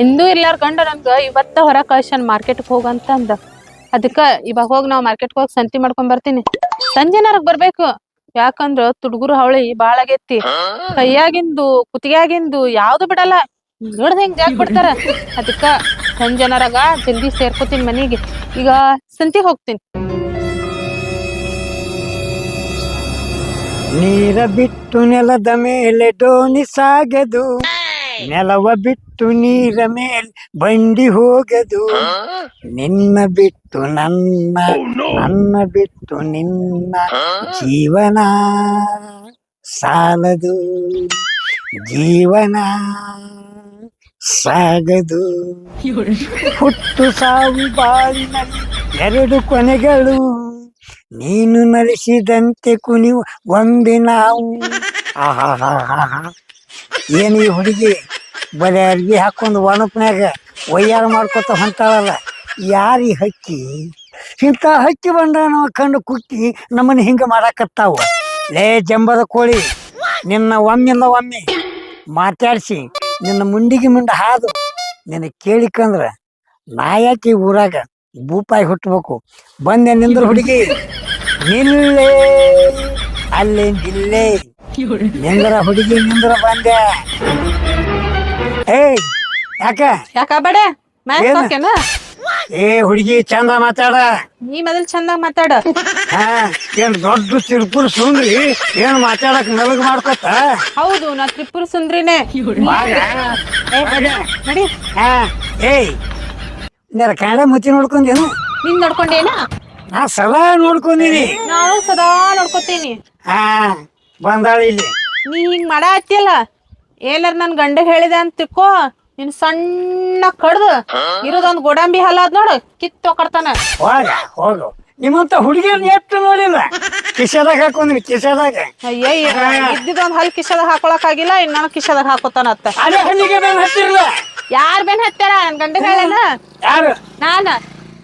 ಎಂದೂ ಇರ್ಲಾರ ಗಂಡ ನಮ್ಗೆ, ಇವತ್ತ ಹೊರ ಕಳ್ಸನ್ ಮಾರ್ಕೆಟ್ಗೆ ಹೋಗಂತ ಅಂದ ಅದಕ್ಕ ಇವಾಗ ಹೋಗಿ ನಾವ್ ಮಾರ್ಕೆಟ್ಗೆ ಹೋಗಿ ಸಂತಿ ಮಾಡ್ಕೊಂಡ್ ಬರ್ತೀನಿ. ಸಂಜೆನಾರಗ್ ಬರ್ಬೇಕು. ಯಾಕಂದ್ರ ತುಡುಗುರು ಹವಳಿ ಬಾಳ ಆಗೇತಿ. ಕೈಯಾಗಿಂದು, ಕುತ್ತಿಗೆಯಾಗಿಂದು ಯಾವ್ದು ಬಿಡಲ್ಲ. ನೋಡ್ದ ಹೆಂಗ್ ಜಾಕ್ ಬಿಡ್ತಾರ. ಅದಕ್ಕ ಸಂಜೆನಾರಾಗ ಜಲ್ದಿ ಸೇರ್ಕೋತೀನಿ ಮನೆಗೆ. ಈಗ ಸಂತಿ ಹೋಗ್ತೀನಿ. ನೀರ ಬಿಟ್ಟು ನೆಲದ ಮೇಲೆ ಡೋಣಿ ಸಾಗದು. ನೆಲವ ಬಿಟ್ಟು ನೀರ ಮೇಲೆ ಬಂಡಿ ಹೋಗದು. ನಿನ್ನ ಬಿಟ್ಟು ನನ್ನ ನನ್ನ ಬಿಟ್ಟು ನಿನ್ನ ಜೀವನ ಸಾಲದು. ಜೀವನ ಸಾಗದು. ಹುಟ್ಟು ಸಾವು ಬಾಳಿನಲ್ಲಿ ಎರಡು ಕೊನೆಗಳು. ನೀನು ನಡೆಸಿದಂತೆ ಕುಣಿವು ಒಂದೇ ನಾವು. ಆಹಾಹಾಹಾಹಾ. ಏನು ಈ ಹುಡುಗಿ ಬರೀ ಅರ್ಗಿ ಹಾಕೊಂಡು ಒಣಪ್ನ್ಯಾಗ ಒಯ್ಯಾರ ಮಾಡ್ಕೊತ ಹೊಂಟಾಳಲ್ಲ? ಯಾರು ಈ ಹಕ್ಕಿ? ಇಂಥ ಹಕ್ಕಿ ಬಂದ ಕಂಡು ಕುಕ್ಕಿ ನಮ್ಮನ್ನ ಹಿಂಗೆ ಮಾಡಾಕತ್ತಾವು. ಲೇ ಜಂಬದ ಕೋಳಿ, ನಿನ್ನ ಒಮ್ಮಿಂದ ಒಮ್ಮೆ ಮಾತಾಡಿಸಿ, ನಿನ್ನ ಮುಂಡಿಗೆ ಮುಂಡ ಹಾದು, ನಿನ್ನ ಕೇಳಿಕಂದ್ರ ನಾ ಯಾಕೆ ಊರಾಗ ಬೂಪಾಯಿ ಹುಟ್ಟಬೇಕು? ಬಂದೆ ನಿಂದ್ರ ಹುಡುಗಿ. ನಿಲ್ಲೇ, ಅಲ್ಲೇ ನಿಲ್ಲೇ. ನಿಂದ್ರ ಹುಡುಗಿ ನಿಂದ್ರ ಬಂದೆ? ಏಯ್ ಯಾಕ? ಯಾಕ ಬಡೆ? ಏ ಹುಡುಗಿ ಚಂದ ಮಾತಾಡ. ನೀ ಮೊದಲ್ ಚಂದ ಮಾತಾಡ. ಹಾ ಏನ್ ದೊಡ್ಡ ತಿರುಪುರ್ ಸುಂದ್ರಿ? ಏನ್ ಮಾತಾಡಕ್ ನಲಗ್ ಮಾಡ್ಕೊತ? ಹೌದು ನಾ ತ್ರಿಪುರ ಸುಂದ್ರಿನೇ. ಬಾಗ, ಬಾಗ. ನಡಿ ಹಾ ಏಯ್. ನೀರ ಕನ್ನಡ ಮುಚ್ಚಿ ನೋಡ್ಕೊಂಡೇನು? ನಿನ್ ನೋಡ್ಕೊಂಡೇನ? ನಾ ಸದಾ ನೋಡ್ಕೊಂಡಿನಿ. ನಾನು ಸದಾ ನೋಡ್ಕೊತೀನಿ. ಹಾ. ಬಂದಾಳ ಇಲ್ಲಿ. ನೀ ಹಿಂಗ್ ಮಾಡ ಹತ್ತಿಯಲ್ಲ ಏನಾರ ನನ್ ಗಂಡ ಹೇಳಿದೆ ಅಂತ ತಿಕ್ಕೋ ನಿನ್ ಸಣ್ಣ ಕಡ್ದು ಇರೋದೊಂದ್ ಗೋಡಂಬಿ ಹಲ್ಲ ಅದ್ ನೋಡು ಕಿತ್ ತೊಕೊಡ್ತಾನ. ಹೋಗ ಹೋಗು. ನಿಮ್ಮಂತ ಹುಡುಗಿಯನ್ನ ಎಷ್ಟು ನೋಡಿಲ್ಲ? ಕಿಶದಾಗ ಹಾಕೊಂಡ್ರಿ ಕಿಶದಾಗ. ಅಯ್ಯ ಇದ್ದಿದೊಂದ್ ಹಲ್ ಕಿಶದಾಗ ಹಾಕೊಳಕ್ ಆಗಿಲ್ಲ ಇನ್ನೊಂದ್ ಕಿಶದಾಗ ಹಾಕೋತಾನ ಅತ್ತ. ಅದೇ ಹಣ್ಣಿಗೆ ಬೇನ್ ಹತ್ತಿರಲ್ಲ ಯಾರ್ ಬೆನ್ ಹತ್ತಾರ ನನ್ ಗಂಡ ಹೇಳನ ಯಾರು? ನಾನು.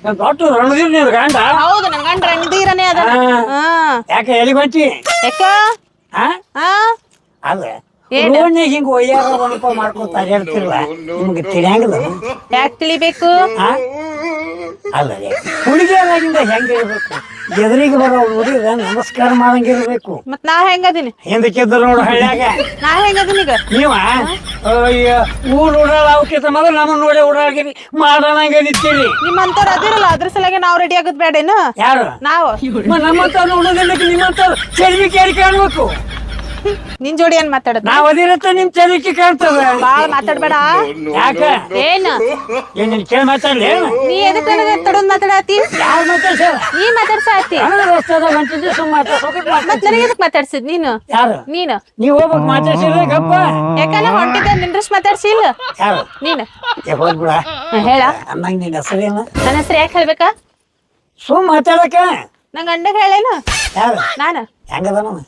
ನನ್ ದೊಡ್ಡ ರಣದೀರ್ ನೀನ್ ಗಂಡ? ಹೌದು ನನ್ ಗಂಡ ರಣದೀರನೇ ಅದ ಯಾಕೆ ಎಲ್ಲಿ ಬಂತಿ ಯಾಕ? ಅಲ್ಲ? ರೋಡ್ನ್ಯಾಗ ಹಿಂಗ ಒಯ್ಯಾರ ಮಾಡ್ಕೊತ ನಿಮ್ಗೆ ತಿಳಿಯಂಗಿಲ್ಲ? ಯಾಕೆ ತಿಳಿಬೇಕು? ಹಾ ಅಲ್ಲ ಹುಡುಗಿಯರಾಗಿಂದ ಹೆಂಗೆ ಇರ್ಬೇಕು ಎದುರಿಗೆ ಬರೋ ಹುಡುಗ ನಮಸ್ಕಾರ ಮಾಡಂಗಿರ್ಬೇಕು. ಮತ್ ನಾ ಹೆಂಗದೀನಿ ಹಿಂದಕ್ಕಿದ್ರು ನೋಡು ಹಳ್ಳ್ಯಾಗ. ನಾ ಹೆಂಗದೀನಿ ಈಗ? ನೀವ? ಅಯ್ಯ, ಊರ್ ಓಡಾಡ ಅವಕ್ಕಿಂತ ಮೊದಲು ನಮ್ಮ ನೋಡಿ ಓಡಾಡ್ಗಿರಿ ಮಾಡಣಂಗ ನಿಂತೀರಿ. ನಿಮ್ಮಂತವ್ರ ಅದಿರಲ್ಲ ಅದ್ರ ಸಲಗೆ ನಾವ್ ರೆಡಿ ಆಗೋದ್ ಬೇಡೇನು ಯಾರು? ನಾವು. ನಮ್ಮಂತ ನೋಡೋದಿಲ್ಲ ನಿಮ್ಮಂತ ಚರಿವಿ ಕೇಳಿ ಕಾಣ್ಬೇಕು. ನಿನ್ ಜೋಡಿ ಏನ್ ಮಾತಾಡದ್? ನಾವ್ ನಿಮ್ ಚರಿಕೆ ಕಾಣ್ತದ. ಬಾಳ್ ಮಾತಾಡ್ಬೇಡ. ಯಾಕ? ಏನ್? ಏನ್ ನಿನ್ ಕೇಳಿ ಮಾತಾಡ್ಲಿ? ನೀ ಎದಕ್ ನನಗ ಮಾತಾಡಾತಿ ಮಾತಾಡತಿ? ಯಾರು ಮಾತಾಡ್ಸ್ಯಾರ ನೀ ಮಾತಾಡ್ಸಾತಿ ರಸ್ತಾದಾಗ ಹೊಂಟಿದ್ದೆ ಸುಮ್ಮ ಮಾತಾಡ್ಸೋಕೆ ಮತ್ ನನಗೆ ಎದಕ್ ಮಾತಾಡ್ಸಿದ್ ನೀನು? ಯಾರು? ನೀನು? ನೀವ್ ಹೋಗ್ಬೇಕು ಮಾತಾಡ್ಸಿದ್ರೆ ಗಪ್ಪ. ಯಾಕಂದ್ರೆ ಹೊಂಟಿದ್ದ ನಿಂದ್ರಸ್ ಮಾತಾಡ್ಸಿಲ್ಲ? ಯಾರು? ನೀನು? ಏ ಹೋಗ್ಬಿಡ ಹೇಳ. ಅನ್ನಂಗ್ ನಿನ್ ಹೆಸರೇನು? ನನ್ನ ಹೆಸರು ಯಾಕೆ ಹೇಳ್ಬೇಕಾ? ಸುಮ್ ಮಾತಾಡಕ ನಂಗ್ ಗಂಡಗ್ ಹೇಳೇನು? ಯಾರು? ನಾನು. ಹೆಂಗದನವ?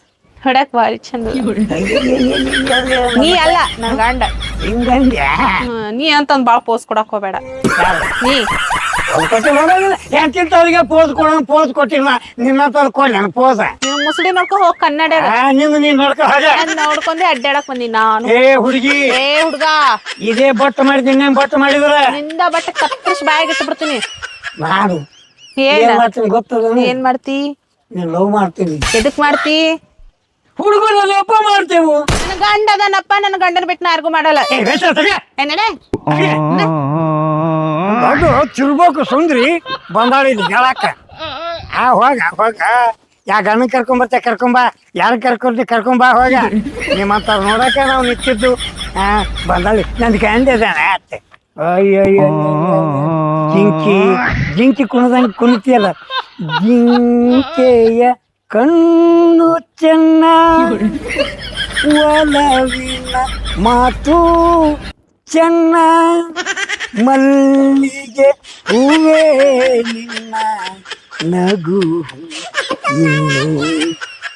ಹೊಡಕ್ ಬಾರಿ ಚಂದ ನೀ ಅಲ್ಲ ನನ್ ಗಂಡ. ಹಿಂಗಂದ್ಯಾ ಹ್ಮ್, ನೀ ಅಂತಂದ್ ಬಾಳ್ ಪೋಸ್ ಕೊಡಕ್ ಹೋಗ್ಬೇಡ. ನೀ. ಪೋಸ್ ಕೊಡೋಣ ಪೋಸ್ ಕೊಟ್ಟಿಲ್ಲ. ನಿನ್ನ ಹತ್ರ ಕೊಡ್ಲಿ ನನ್ ಪೋಸ ನೀನು ಮುಸುಡಿ ನೋಡ್ಕೊ ಹೋಗ್ ಕನ್ನಡ. ನೀನ್ ನೋಡ್ಕೊ ಹಾಗೆ. ನೋಡ್ಕೊಂಡೆ ಅಡ್ಡಾಡಕ್ ಬಂದಿ ನಾನು. ಏ ಹುಡುಗಿ. ಏ ಹುಡ್ಗ. ಇದೇ ಬಟ್ ಮಾಡಿದ್ದೀನಿ ಇನ್ನೇನ್ ಬಟ್ ಮಾಡಿದ್ರ. ನಿಂದ ಬಟ್ಟೆ ಕತ್ತರಿಸಿ ಬಾಯಿಗೆ ಇಟ್ಬಿಡ್ತೀನಿ ನಾನು. ಏನ್? ಏನ್ ಮಾಡ್ತೀನಿ ಗೊತ್ತದ ಏನ್ ಮಾಡ್ತಿ? ನೀನ್ ಲವ್ ಮಾಡ್ತೀನಿ. ಎದಕ್ ಮಾಡ್ತಿ? ಹುಡುಗರು ಲೋಪ ಮಾಡ್ತೇವು. ನನ್ನ ಗಂಡ ಅದನಪ್ಪ ನನ್ನ ಗಂಡನ ಬಿಟ್ಟು ನಾ ಯಾರಿಗೂ ಮಾಡಲ್ಲ. ಏ ಬೇಸ ತಗೆ ಏನಡೆ ಅದು ತಿರ್ಬೇಕು ಸುಂದ್ರಿ ಬಂದಾಳಿದ್ ಹೇಳಕ್ಕ ಆ ಹೋಗ ಹೋಗ. ಯಾ ಗಂಡನ್ ಕರ್ಕೊಂಬರ್ತೆ ಕರ್ಕೊಂಬ ಯಾರು ಕರ್ಕೊಂಡಿ ಕರ್ಕೊಂಬ ಹೋಗ. ನಿಮ್ಮಂತ ನೋಡಕ್ಕೆ ನಾವು ನಿಂತಿದ್ದು. ಆ ಬಂದಾಳಿ ನಂದು ಗಂಡ ಇದಾನೆ ಅತ್ತೆ ಅಯ್ಯಯ್ಯ ಜಿಂಕಿ ಜಿಂಕಿ ಕುಣದಂಗೆ ಕುಣಿತಿಯಲ್ಲ ಜಿಂಕೆಯ ಕಣ್ಣು ಚೆನ್ನ ಒಲವಿನ ಮಾತು ಚೆನ್ನ ಮಲ್ಲಿಗೆ ಹೂವೇ ನಿನ್ನ ನಗು ಇನ್ನು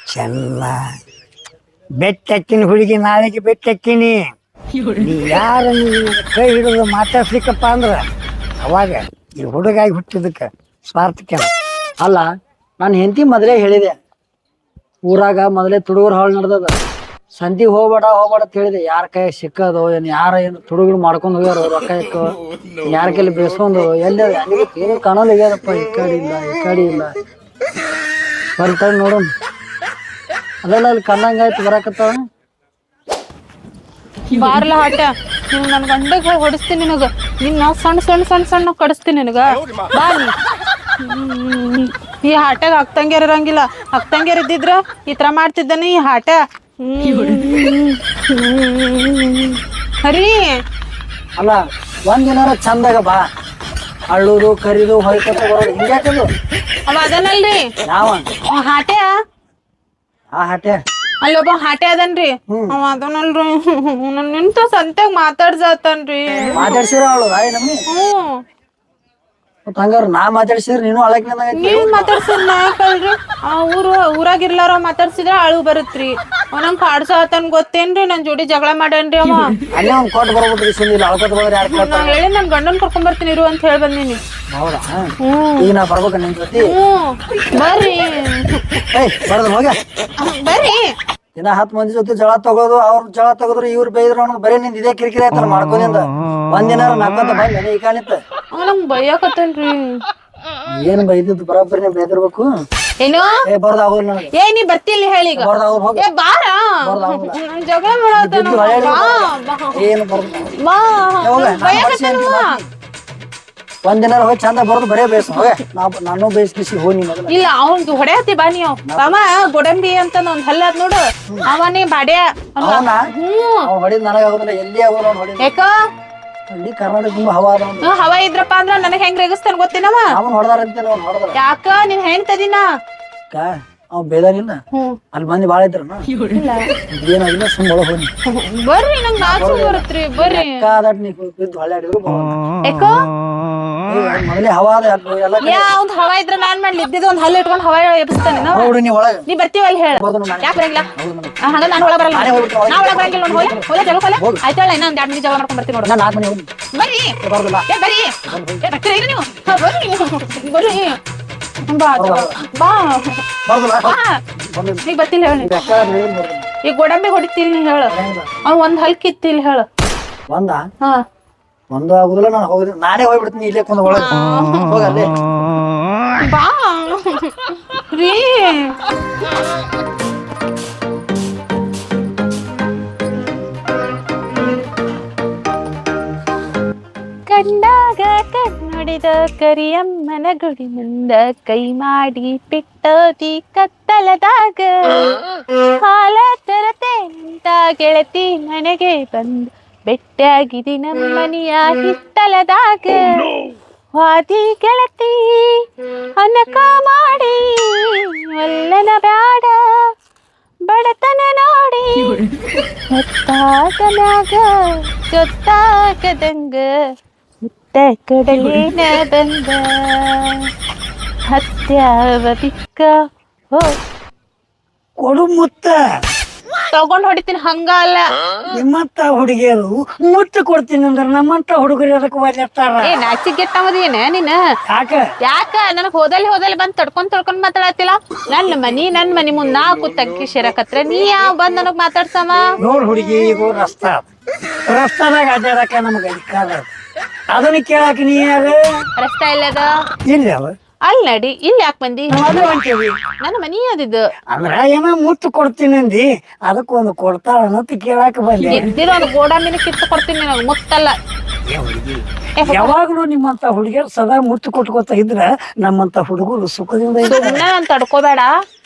ಚೆನ್ನ ಬೆಟ್ಟಕ್ಕಿನ ಹುಡುಗಿ ನಾಳೆಗೆ ಬೆಟ್ಟಕ್ಕಿನಿ. ಯಾರನ್ನು ಕೈ ಹಿಡಿದು ಮಾತಾಡ್ಸ್ಲಿಕ್ಕಪ್ಪ ಅಂದ್ರೆ ಅವಾಗ ಈ ಹುಡುಗಾಗಿ ಹುಟ್ಟಿದಕ್ಕೆ ಸ್ವಾರ್ಥಕ್ಕೆ ಅಲ್ಲ ನಾನು ಹೆಂಡತಿ ಮೊದಲೇ ಹೇಳಿದೆ, ಊರಾಗ ಮೊದಲೇ ತುಡುಗರು ಹಾಳು ನಡೆದದ. ಸಂಧಿ ಹೋಗ್ಬೇಡ ಹೋಗ್ಬೇಡ ಅಂತ ಹೇಳಿದೆ. ಯಾರ ಕೈ ಸಿಕ್ಕದೋ ಏನು, ಯಾರ ಏನು ತುಡುಗರು ಮಾಡ್ಕೊಂಡು ಹೋಗ್ಯಾರ ರೊಕ್ಕ ಇಕ್ಕೋ ಯಾರ ಕೈಲಿ ಬೇಸ್ಕೊಂಡು ಎಲ್ಲಿ ಏನು ಕಾಣಲ್ಲ ಆಗ್ಯಾದಪ್ಪ ಈ ಕಡೆ ಇಲ್ಲ, ಈ ಕಡೆ ಇಲ್ಲ. ಬರ್ತಾಳೆ ನೋಡೋಣ. ಅದೆಲ್ಲ ಅಲ್ಲಿ ಕಣ್ಣಂಗಾಯ್ತು ಬರಕತ್ತಾವ ಬಾರ್ಲ ಹಾಟ ನನ್ ಗಂಡಗ್ ಹೋಗಿ ಹೊಡಿಸ್ತೀನಿ ನಿನಗ. ನಿನ್ನ ಸಣ್ಣ ಸಣ್ಣ ಸಣ್ಣ ಸಣ್ಣ ಕಡಿಸ್ತೀನಿ ನಿನಗ. ಬಾ. ಈ ಹಾಟ್ಯಾಗ ಹಕ್ತಂಗ್ಯಾರ ಇರಂಗಿಲ್ಲ. ಹಕ್ತಂಗ್ಯಾರ ಇದ್ದಿದ್ರ ಈ ತರ ಮಾಡ್ತಿದ್ದಾನೆ ಈ ಹಾಟ ಹರಿ. ಅಲ್ಲ ಒಂದಿನಾರ ಚಂದಾಗ ಬಾ. ಅಳ್ಳುದು ಕರಿದು ಹೊಯ್ಕೊತ ಬರೋದು ಹಿಂಗ್ಯಾಕದು ಅವ ಅದನಲ್ರಿ. ಯಾವ ಅವ ಹಾಟ್ಯ? ಆ ಹಟೆ ಅಲ್ಲೊಬ್ಬ ಹಾಟೆ ಅದನ್ರಿ. ಅವ ಅದನಲ್ರಿ. ನಿಂತ ಸಂತ್ಯಾಗ ಮಾತಾಡ್ಸತ್ತನ್ರಿ ಮಾತಾಡ್ಸಿರ ಅವಳು ರಾಯ್ ನಮ್ಮಿ ಹ್ಮ್. ಮತ್ತ್ ಹಂಗಾರ ನಾ ಮಾತಾಡ್ಸಿದ್ರ ನೀನು ಅಳಕ್ ನೀವ್ ಮಾತಾಡ್ಸಿದ್ ನಾಯಕಲ್ರಿ ಆ ಊರು ಊರಾಗಿರ್ಲಾರ ಮಾತಾಡ್ಸಿದ್ರ ಅಳು ಬರುತ್ರಿ. ಅವನಂಗ್ ಕಾಡ್ಸತನ್ ಗೊತ್ತೇನ್ರಿ? ನನ್ ಜೋಡಿ ಜಗಳ ಮಾಡ್ಯಾನ್ರಿ ಅವ. ಅಲ್ಲೇ ಒಂದ್ ಕೊಟ್ಟು ಬರ್ಬಿಟ್ರಿ ಸುಮ್ಮನೆ ಅಳ್ಕೊತ ಬಂದ್ರೆ ಯಾರು ನಾ ಹೇಳಿ ನನ್ ಗಂಡನ್ ಕರ್ಕೊಂಡ್ ಬರ್ತೀನಿ ಇರು ಅಂತ ಹೇಳಿ ಬಂದಿನಿ. ಹೌದಾ? ಹ್ಮ್. ಈಗ ನಾ ಬರ್ಬೇಕ ನಿನ್ ಜೊತೆ? ಹ್ಮ್. ಬರ್ರಿ. ಏಯ್ ಬರ್ದು ಹೋಗ ಬರ್ರಿ. ದಿನ ಹತ್ತು ಮಂದಿ ಜೊತೆ ಜಳ ತಗೋದು ಅವ್ರ ಜಳ ತಗೋದ್ರು ಇವ್ರು ಬೈದ್ರು ಅನ್ನೋದು ಬರೀ ನಿಂದ ಇದೇ ಕಿರಿಕಿರಿ ಆಯ್ತಾರ ಮಾಡ್ಕೊಂಡಿಂದ ಒಂದಿನಾರ ನಕ್ಕೊಂತ ಬಂದ ಈ ಕಾಣಿತ್ತ ಅವನಂಗ್ ಬೈಯಾಕತ್ತೇನ್ರಿ. ಏನ್ ಬೈದಿದ್ದು ಬರೋಬ್ಬರಿ ನೀವು ಬೈದಿರ್ಬೇಕು ಏನು? ಏ ಬರ್ದ ಆಗೋದು ನನಗೆ. ಏ ನೀ ಬರ್ತಿಲ್ಲ ಹೇಳಿ ಈಗ. ಬರ್ದ ಆಗೋದು ಹೋಗ. ಏ ಬಾರ. ನನ್ ಜಗಳ ಮಾಡತ್ತಾನ ಏನು ಬರ್ದು? ಬಾ. ಹೋಗ, ನಾನು ಬೈಯಾಕತ್ತಾನ ಬರ್ತೀನಿ. ಅವ. ಒಂದಿನಾರ ಹೋಗಿ ಚಂದ ಬರ್ದು ಬರೇ ಬೇಸ್ ಹೋಗೆ ನಾ ನಾನು ಬೇಯಿಸ್ಕಿಸಿ ಹೋಗಿ ನೀನು ಇಲ್ಲ ಅವ್ನ್ಗೆ ಹೊಡೆಯತ್ತಿ ಬಾ ನೀವು. ಅವ ಗೋಡಂಬಿ ಅಂತ ಒಂದ್ ಹಲ್ಲ ಅದ್ ನೋಡು ಅವನೇ ಬಾಡ್ಯ. ಅವ್ನ- ಹ್ಞೂ ಅವ್ನು ಹೊಡಿದ್ ನನಗಾಗೋದಿಲ್ಲ ಎಲ್ಲಿ ಆಗೋಲ್ಲ ಅವ್ನು ಹೊಡಿದ್? ಯಾಕ? ಇಡೀ ಕರ್ನಾಟಕ ತುಂಬಾ ಹವಾ ಅದ ಅವ್ನು ಹ್ಮ್, ಹವಾ ಇದ್ರಪ್ಪ ಅಂದ್ರ ನನಗ್ ಹೆಂಗ್ ರೇಗಿಸ್ತಾನ ಗೊತ್ತೇನವ? ಅವನ್ ಅಂತ ಅವ್ನು ಹೊಡೆದ್ರ. ಯಾಕ? ನೀನ್ ಹೆಣ್ತದಿನ ಅವ್ ಬೇದಾನಿಲ್ಲ ಹ್ಮ್. ಅಲ್ಲಿ ಮಂದಿ ಬಾಳ ಇದ್ರನ ಇಲ್ಲ. ಏನಾಗಿಲ್ಲ ಸುಮ್ ಒಳಗ್ ಹೋಗಿ ಬರ್ರಿ ನಂಗ್ ನಾಚು ಬರುತ್ರಿ ಬರ್ರಿ. ಕಾದಾಟ್ ನೀ ಬಿದ್ದು ಹೊಳ್ಯಾಡಿದ್ರು ಯಾಕ? ಮೊದಲೇ ಹವಾ ಅದ ಎಲ್ಲ ಕಡೆ. ಯಾ ಅವ್ನ್ ಹವಾ ಇದ್ರೆ ನಾನ್ ಮಾಡ್ಲಿ. ಇದ್ದಿದ್ದು ಒಂದ್ ಹಲ್ಲು ಇಟ್ಕೊಂಡು ಹವಾ ಎಬ್ಸ್ತಾನೆ ನಾವ ನೋಡು ನೀ ಒಳಗ. ನೀ ಬರ್ತೀವಲ್ಲ ಹೇಳ. ನಾನು ಯಾಕೆ ಬರಂಗಿಲ್ಲ? ಆ, ಹಂಗ ನಾನು ಒಳಗ್ ಬರಲ್ಲ. ನಾನೇ ಹೋಗ್ಬಿಡ್ತೀನಿ ಒಳಗೆ. ನಾ ಒಳಗ್ ಬರಂಗಿಲ್ಲ ನೋಡಿ ಹೋಲೆ ಹೋಲೆ ಜಗಳ ಹೋಲೆ ಆಯ್ತಾಳ ಇನ್ನ ಒಂದ್ ಎರಡ್ ಜಗಳ ಮಾಡ್ಕೊಂಡ್ ಬರ್ತೀನಿ ನೋಡು. ನಾನು ನಾಲ್ಕು ಮನೆ ಹೋಗಿ ಬರ್ರಿ. ಬರ್ದಿಲ್ಲ. ಏ ಬರ್ರಿ. ಏ ಬರ್ತೀರಾ ಇಲ್ಲ ನೀವು? ಹಾ, ಬರ್ರಿ. ಬರ್ರಿ. ಬಾ ಬಾ. ಬರ್ದಿಲ್ಲ. ಬಾ. ಈಗ ಬರ್ತಿಲ್ಲ ಹೇಳಿ ಬೇಕಾದ್ರೆ ಏನ್ ಬರ್ದಿಲ್ಲ. ಈಗ ಗೋಡಂಬಿ ಹೊಡಿತೀನಿ ಹೇಳು. ಹೇಳ ಒಂದ್ ಹಲ್ ಕಿತ್ತಿಲ್ ಹೇಳ. ಒಂದ? ಹಾ. ಒಂದು ಆಗುದಿಲ್ಲ ನಾನು ಹೋಗಿದ್ ನಾನೇ ಹೋಗ್ಬಿಡ್ತೀನಿ ಇಲ್ಲೇ ಕುಂದ ಒಳಗೆ ಹೋಗ ಅಲ್ಲೇ. ಬಾ. ರೀ. ಕಂಡಾಗ ಕಣ್ಣುಡಿದ ಕರಿಯಮ್ಮನ ಗುಡಿ ಮುಂದ ಕೈ ಮಾಡಿ ಪಿಟ್ಟೋದಿ ಕತ್ತಲದಾಗ. ಹಾಲ ತರತೆ ನಿಂತ ಗೆಳತಿ ಮನೆಗೆ ಬಂದು ಬೆಟ್ಟಾಗಿದಿ ನಮ್ಮನೆಯ ಹಿತ್ತಲದಾಗ. ವಾದಿ ಗೆಳತಿ ಅನಕ ಮಾಡಿ ಒಲ್ಲನ ಬ್ಯಾಡ ಬಡತನ ನೋಡಿ. ಹೊತ್ತಾಗ ಮ್ಯಾಗ ಗೊತ್ತಾಗದಂಗ ಮುತ್ತ ಕಡಲಿನ ಬಂದ ಹತ್ಯಾವ ಬಿಕ್ಕ ಹೋ. ಕೊಡು ಮುತ್ತ. ತಗೊಂಡ್ ಹೊಡಿತೀನಿ ಹಂಗ ಅಲ್ಲ. ನಿಮ್ಮಂತ ಹುಡುಗಿಯರು ಮುಟ್ಟು ಕೊಡ್ತೀನಿ ಅಂದ್ರೆ ನಮ್ಮಂತ ಹುಡುಗರು ಅದಕ್ಕೆ ಒದ್ದಾಡ್ತಾರ ಏ ನಾಚಿಗೆಟ್ಟಮದೇನ ನೀನ? ಯಾಕ? ಯಾಕ? ನನಗ್ ಹೋದಲ್ಲಿ ಹೋದಲ್ಲಿ ಬಂದ್ ತಡ್ಕೊಂಡ್ ತಡ್ಕೊಂಡ್ ಮಾತಾಡತ್ತಿಲ್ಲ ನನ್ನ ಮನಿ ನನ್ ಮನಿ ಮುಂದ್ ನಾಲ್ಕು ತಕ್ಕಿ ಶಿರಕತ್ರ ನೀ ಯಾವ ಬಂದ್ ನನಗ್ ಮಾತಾಡ್ಸಮ ನೋಡ್ ಹುಡುಗಿ ಈಗ ರಸ್ತಾ. ರಸ್ತಾದಾಗ ಅಡ್ಡಾಡಕ ನಮ್ಗೆ ಅಧಿಕಾರ ಅದನ್ನ ಕೇಳಾಕ ನೀ ಯಾರು? ರಸ್ತಾ ಇಲ್ಲದ ಇಲ್ಲ ಅವ? ಅಲ್ ನಡಿ ಇಲ್ಲಿ ಯಾಕೆ ಬಂದಿ? ಅದು ಅಂತೀವಿ ನನ್ನ ಮನಿ ಅದಿದ್ದು ಅಂದ್ರ ಏನೋ ಮುತ್ತು ಕೊಡ್ತೀನಿ ಅಂದಿ ಅದಕ್ಕೊಂದು ಕೊಡ್ತಾಳ ಅನ್ನೋದು ಕೇಳಾಕ ಬಂದೆ. ಇದ್ದಿರೋ ಒಂದು ಗೋಡಂಬಿನ ಕಿತ್ತು ಕೊಡ್ತೀನಿ ನನಗೆ ಮುತ್ತಲ್ಲ. ಏ ಹುಡುಗಿ ಏ, ಯಾವಾಗ್ಲೂ ನಿಮ್ಮಂತ ಹುಡುಗಿಯರು ಸದಾ ಮುತ್ತು ಕೊಟ್ಕೋತ ಇದ್ರ ನಮ್ಮಂತ ಹುಡುಗರು ಸುಖದಿಂದ ಇದ್ದಾರೆ. ಸುಮ್ನೆ ನಾನ್ ತಡ್ಕೋಬೇಡ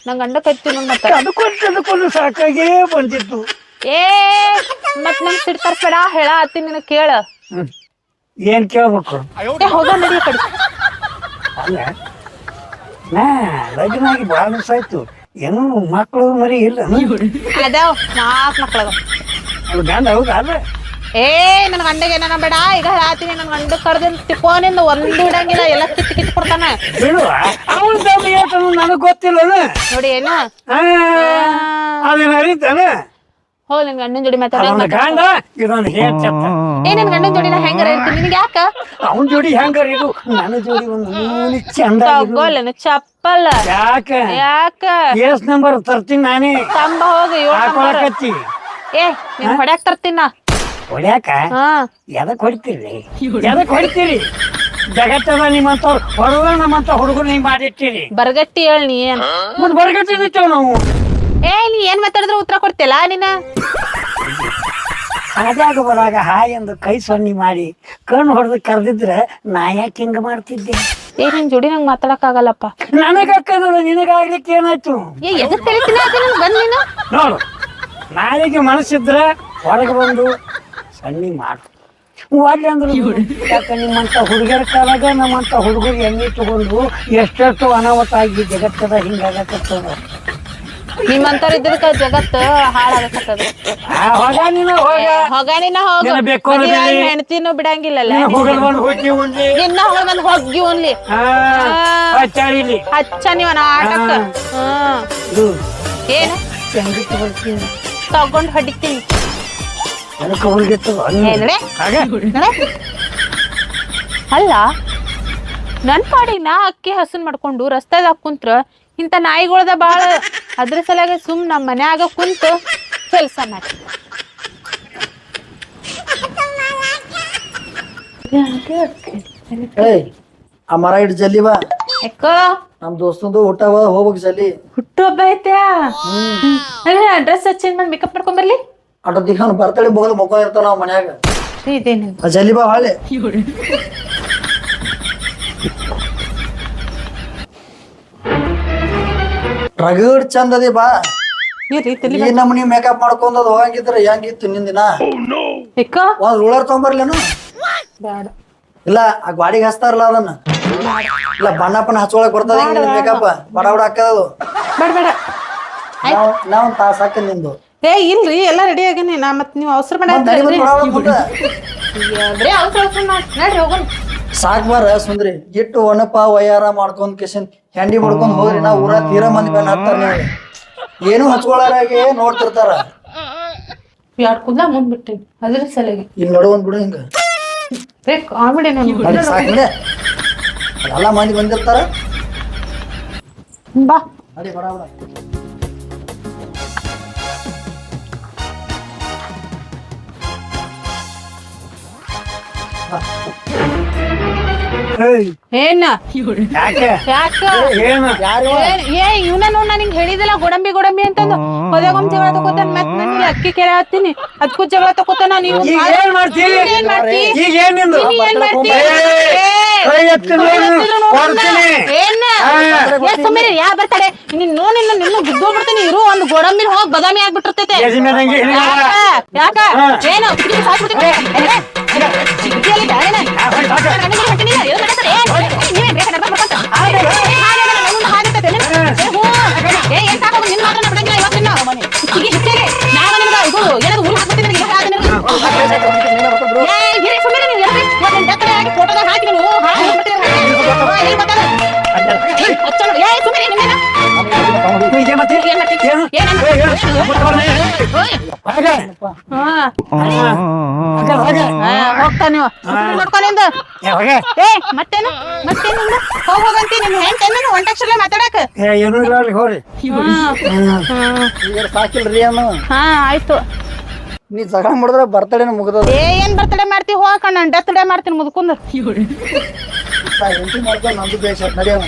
ನಂಗ್ ಗಂಡ ಕತ್ತಿ ಮತ್ತ. ಅದಕ್ಕೊಂದು ಅದಕ್ಕೊಂದು ಸಾಕಾಗೇ ಬಂದಿತ್ತು. ಏ ಮತ್ ನಂಗ್ ಸಿಡ್ ತರ್ಸ್ಬೇಡ ಹೇಳ ಅತ್ತಿ ನಿನಗ್ ಕೇಳ. ಹ್ಮ್. ಏನ್ ಕೇಳ್ಬೇಕು? ಹೌದಾ ಹೋಗ ನಡಿ ಈ ಕಡೆ. ಅಲ್ಲ? ನಾ ಲಗ್ನ ಆಗಿ ಭಾಳ ದಿವಸ ಆಯ್ತು. ಏನೂ ಮಕ್ಕಳು ಮರಿ ಇಲ್ಲ ಅದಾವ್ ನಾಲ್ಕು ಮಕ್ಕಳು ಅದು ಗಂಡ ಹೌದಾ? ಅಲ್ಲ. ಏ ನನ್ನ ಗಂಡಗೆ ಏನ ಬೇಡ ಈಗ ಹೇಳ್ತೀನಿ ನನ್ನ ಗಂಡ ಕರ್ದ ತಿಕ್ಕೋನಿಂದ ಒಂದು ಇಡಂಗಿಲ್ಲ ಎಲ್ಲ ಕಿತ್ತು ಕಿತ್ತು ಕೊಡ್ತಾನ. ಬಿಡುವ ಅವನ ತಮ್ಮ ಹೇಳ್ತಾನ ನನಗ್ ಗೊತ್ತಿಲ್ಲ ನೋಡಿ ಏನ? ಅದೇನ ಅರಿತಾನ? ಹೋ ನಿನ್ ಗಂಡನ ಜೋಡಿ ಮಾತಾಡ. ಗಂಡ ಇದೊಂದು ಹೇಳ್ತ ಏ ನನ್ ಗಂಡನ ಜೋಡಿ ನಾ ಹೆಂಗಾರ ಇರ್ತೀನಿ ನಿನಗೆ ಯಾಕ? ಅವನ್ ಜೋಡಿ ಹೆಂಗಾರ ಇದು? ನನ್ನ ಜೋಡಿ ಒಂದು ಮೂಲಿ ಚಂದ ಇರು. ತಗೋಲ್ಲ ಚಪ್ಪಲ್ಲ ಯಾಕ? ಯಾಕ? ಎಸ್ ನಂಬರ್ ತರ್ತೀನಿ ನಾನೇ. ತಂಬ ಹೋಗಿ ಏಳ್ ನಂಬರ್. ಹಾಕೊಳಕತ್ತಿ. ಏ ನೀನ್ ಹೊಡ್ಯಾಕ್ ತರ್ತೀನ. ಹೊಡ್ಯಾಕ? ಹಾ. ಎದಕ್ ಹೊಡಿತೀರಿ? ಎದಕ್ ಹೊಡಿತೀರಿ? ಜಗತ್ತದ ನಿಮ್ಮಂತವ್ರು ಹೊಡೆದ ನಮ್ಮಂತ ಹುಡುಗರು ನೀವು ಮಾಡಿಟ್ಟಿರಿ. ಬರ್ಗಟ್ಟಿ ಹೇಳ್ ನೀ ಏನ್? ಮುಂದ್ ಬರ್ಗಟ್ಟಿದ್ದೇವೆ ನಾವು. ಏ ನೀ ಏನ್ ಮಾತಾಡಿದ್ರು ಉತ್ತರ ಕೊಡ್ತಿಲ್ಲ ನೀನ ಹಾದಾಗ ಬರಾಗ ಹಾಯ್ ಎಂದು ಕೈ ಸೊನ್ನಿ ಮಾಡಿ ಕಣ್ಣು ಹೊಡೆದು ಕರೆದಿದ್ರೆ ನಾ ಯಾಕೆ ಹಿಂಗ ಮಾಡ್ತಿದ್ದೆ? ಏ ನಿನ್ ಜೋಡಿ ನಂಗ್ ಮಾತಾಡಕ್ ಆಗಲ್ಲಪ್ಪ ನನಗಾಕದ ನಿನಗಾಗ್ಲಿಕ್ಕೆ ಏನಾಯ್ತು? ಏ ಎದಕ್ ತಿಳಿತೀನಿ ಅದನ್ನ ಬಂದ್ ನೀನು. ನೋಡು ನಾಳೆಗೆ ಮನಸ್ಸಿದ್ರೆ ಹೊರಗೆ ಬಂದು ಸಣ್ಣಿ ಮಾಡು. ಒಳ್ಳೆ ಅಂದ್ರೆ ಯಾಕೆ ನಿಮ್ಮಂತ ಹುಡುಗರ ಕಾಲಾಗ ನಮ್ಮಂತ ಹುಡುಗರು ಎಣ್ಣೆ ತಗೊಂಡು ಎಷ್ಟೆಷ್ಟು ಅನಾಹುತ ಆಗಿ ಜಗತ್ತದ ಹಿಂಗಾಗತ್ತದ ನಿಮ್ಮಂತವ್ರ ಇದ್ದದಕ್ಕ ಜಗತ್ ಹಾಳಾಗತ್ತದ ಆ ಹೋಗ ನೀನು ಹೋಗ. ಹೋಗ ನಿನ್ನ ಹೋಗ. ನಿನ್ನ ಹೆಣ್ತಿನೂ ಬಿಡಂಗಿಲ್ಲಲ್ಲ. ನಿನ್ನ ಹೋಗಿ ಬಂದ್ ಹೋಗಿ ಓನ್ಲಿ ಹಾ ಹಚ್ಚಾಳಿಲಿ ಹಚ್ಚ ನೀವ ಆಟಕ್ಕ. ಏನು? ತಗೊಂಡ್ ಹೊಡಿತೀನಿ. ಅಲ್ಲ ನನ್ ಪಾಡಿನ ಅಕ್ಕಿ ಹಸನ್ ಮಾಡ್ಕೊಂಡು ರಸ್ತೆದಾಗ ಕುಂತ್ರ ಇಂತ ನಾಯಿಗಳದ ಬಾಳ ಅದ್ರ ಸಲಗ ಸುಮ್ ನಮ್ಮ ಮನ್ಯಾಗ ಕುಂತು ಕೆಲಸ ಮಾಡಿ. ಏಯ್ ಆ ಮರ ಇಟ್ಟು ಜಲ್ಲಿ ಬಾ. ಯಾಕ? ನಮ್ ದೋಸ್ತಂದು ಊಟ ಹೋಗ್ಬೇಕು ಜಲ್ದಿ ಹುಟ್ಟುಹಬ್ಬ ಐತ್ಯಾ? ಡ್ರೆಸ್ ಚೇಂಜ್ ಮಾಡಿ ಮೇಕಪ್ ಮಾಡ್ಕೊಂಡ್ ಬರ್ಲಿ. ಅಟೋದಿಗೆ ಅವ್ನು ಬರ್ತಡೆ ಮುಗಿದು ಮಕ್ಕಳ ಇರ್ತಾವ ನಾವು ಮನ್ಯಾಗ. ಇದೇನು? ಜಲ್ದಿ ಬಾ ಹೊಳ್ಳಿ ರಗಡ್ ಚಂದ ಅದಿ ಬಾ ಈ ನಮ್ನಿ ಮೇಕಪ್ ಮಾಡ್ಕೊಂಡ್ ಅದು ಹೋಗಂಗಿದ್ರ ಹೆಂಗಿತ್ತು ನಿಂದಿನ? ಯಾಕ ಒಂದ್ ರೂಲರ್ ತಗೊಂಬರ್ಲೇನು? ಇಲ್ಲ ಆ ಗಾಡಿಗೆ ಹಚ್ತಾರಲ್ಲ ಅದನ್ನ. ಇಲ್ಲ ಬಣ್ಣಪ್ಪನ ಬಣ್ಣ ಹಚ್ಕೊಳಕ್ ಬರ್ತದ ಹಿಂಗ ಮೇಕಪ್ ಬಡ ಬಡ. ಹಾಕದು ಬೇಡ ಬೇಡ ನಾವ್ ತಾಸ ತಾಸ್ ಹಾಕ ನಿಂದು. ಏ ಇಲ್ರಿ ಎಲ್ಲ ರೆಡಿ ಆಗೇನಿ ನಾ ಮತ್ ನೀವು ಅವಸರ ಮಾಡಿ ಬರೀ ಅವಸರ ಅವಸರ ಮಾಡಿ ನಡ್ರಿ ಹೋಗೋಣ. ಸಾಕ್ ಬಾರ ಸುಂದ್ರಿ. ಇಟ್ಟು ಒಣಪ ವಯಾರ ಮಾಡ್ಕೊಂಡ್ ಕಿಶನ್ ಹೆಂಡಿ ಮಾಡ್ಕೊಂಡ್ ಹೋಗ್ರಿ ನಾ ಊರ ತೀರಾ ಮಂದಿ ಬೆನ್ನ ಹತ್ತಾರ ನೀವು. ಏನು ಹಚ್ಕೊಳಾರಾಗೆ ನೋಡ್ತಿರ್ತಾರ. ಯಾರ್ ಕುದ್ಲ ಮುಂದ್ ಬಿಟ್ಟಿನಿ ಅದ್ರ ಸಲಗಿ ಇಲ್ಲಿ ನೋಡು ಒಂದ್ ಬಿಡು ಹಿಂಗ. ರೇ ಕಾಮಿಡಿ ನಾನು ಎಲ್ಲ ಮಂದಿ ಬಂದಿರ್ತಾರ. ಬಾ. ಅದೇ ಬಡ ಬಡ. ಏನ ಯಾಕೆ ಯಾಕ ಏನು ಯಾರು ಏನ್- ಏ ಇವನ ನೋಡ್ ನಾ ನಿಂಗ್ ಹೇಳಿದಿಲ್ಲ ಗೋಡಂಬಿ ಗೋಡಂಬಿ ಅಂತಂದು ಹೋದಾಗೊಮ್ಮೆ ಜಗಳ ತಗೋತಾನ ಮತ್ ಅಕ್ಕಿ ಕೆರೆ ಹಾಕ್ತೀನಿ ಅದಕ್ಕೂ ಜಗಳ ತಗೋತಾನ ನೀವು ಈಗ ಏನ್ ಮಾಡ್ತಿ ಈಗ ಏನ್ ಮಾಡ್ತಿ ಈಗ ಏನ್ ನಿಂದು ನೀ ಏನ್ ಮಾಡ್ತಿ ಏ, ಕೈ ಎತ್ತು ನೋಡು, ಕೊಡ್ತೀನಿ ಏನ್ ಏ ಸುಮ್ಮನೆ ಯಾ ಬರ್ತಾಳೆ ನಿನ್ ನೋಡಿ ನಿನ್ನ ನಿನ್ನ ಬಿದ್ದೋಗ್ಬಿಡ್ತೀನಿ ಇರು ಒಂದು ಗೋಡಂಬಿನ ಹೋಗಿ ಬದಾಮಿ ಆಗ್ಬಿಟ್ಟಿರ್ತೈತೆ ಯಜಮಾನಂಗೆ ಹಿರಿಯ. ಯಾಕ ಯಾಕ ಏನು ಹುಡುಗಿ ಸಾಕ್ಬಿಡ್ತೀನಿ ಹೋಗ್ತಾ ನೀವು. ನೋಡ್ಕೊಂಡಿಂದ ಏ, ಮತ್ತೇನು? ಮತ್ತೇನು ಹೋಗ ಹೋಗಂತಿ ನಿಮ್ ಹೆಂಡ್ತೇನು ಒಂಟಕ್ಷರಲ್ಲೇ ಮಾತಾಡಕ ಏನೂ ಇಲ್ಲ ಅಲ್ಲಿ ಸಾಕಿಲ್ರಿ ಹಾ ಆಯ್ತು. ನೀ ಜಗಳ ಮಾಡಿದ್ರೆ ಬರ್ತಡೇನ ಏ ಏನ್ ಬರ್ತಡೇ ಮಾಡ್ತಿ? ಹೋಗಕ ನಾನು ಡೆತ್ ಡೇ ಮಾಡ್ತೀನಿ ಮುದ್ಕುಂದ್ ಎಂಟಿ ಮಾಡ್ಕೊಂಡು ನಂದು ಬೇಷ ನಡೆಯೋಣ